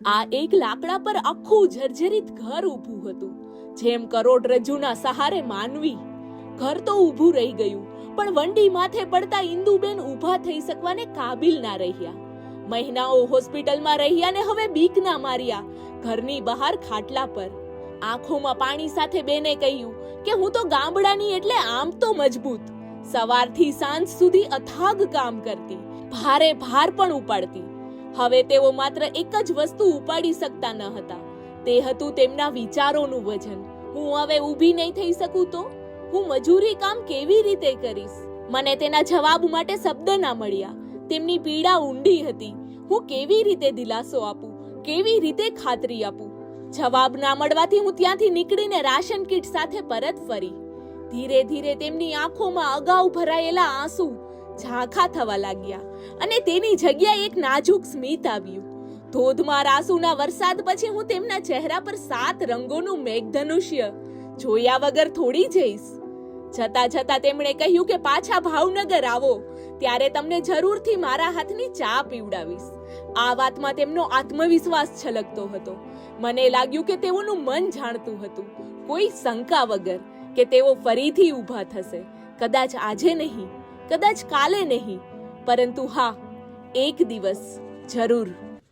આ એક લાકડા પર આખું જર્જરિત ઘર ઊભું હતું, જેમ કરોડરજ્જુના સહારે માનવી. ઘર તો ઊભું રહી ગયું, પણ વંડી માથે પડતા ઇન્દુબેન ઊભા થઈ શકવાને કાબિલ ના રહ્યા. મહિનાઓ હોસ્પિટલમાં રહ્યા ને હવે બીક ના માર્યા, ઘરની બહાર ખાટલા પર. આંખોમાં પાણી સાથે બેને કહ્યું કે હું તો ગામડાની એટલે આમ તો મજબૂત. સવારથી સાંજ સુધી અથાગ કામ કરતી, ભારે ભાર પણ ઉપાડતી. હવે તેઓ માત્ર એક જ વસ્તુ ઉપાડી શકતા ન હતા. તે હતું તેમના વિચારોનું વજન. હું હવે ઊભી નહીં થઈ શકું તો? હું મજૂરી કામ કેવી રીતે કરીશ? મને તેના જવાબ માટે શબ્દ ના મળ્યા. તેમની પીડા ઊંડી હતી. હું કેવી રીતે દિલાસો આપું? કેવી રીતે ખાતરી આપું? જવાબ ના મળવાથી હું ત્યાંથી નીકળીને રાશન કીટ સાથે પરત ફરી. ધીરે ધીરે તેમની આંખોમાં અગાઉ ભરાયેલા આંસુ ઝાંખા થવા લાગ્યા અને તેની જગ્યાએ એક નાજુક સ્મિત આવ્યું. ધોધમાર આંસુના વરસાદ પછી હું તેમના ચહેરા પર સાત રંગોનું મેઘધનુષ્ય જોયા વગર થોડી જઈશ. જતા જતા તેમણે કહ્યું કે પાછા ભાવનગર આવો, ત્યારે તમને જરૂરથી મારા હાથની ચા પીવડાવીશ. આ વાતમાં તેમનો આત્મવિશ્વાસ છલકતો હતો. મને લાગ્યું કે તેઓનું મન જાણતું હતું. કોઈ શંકા વગર કે તેઓ ફરીથી ઊભા થશે. કદાચ આજે નહીં. કદાચ કાલે નહીં પરંતુ હા એક દિવસ જરૂર.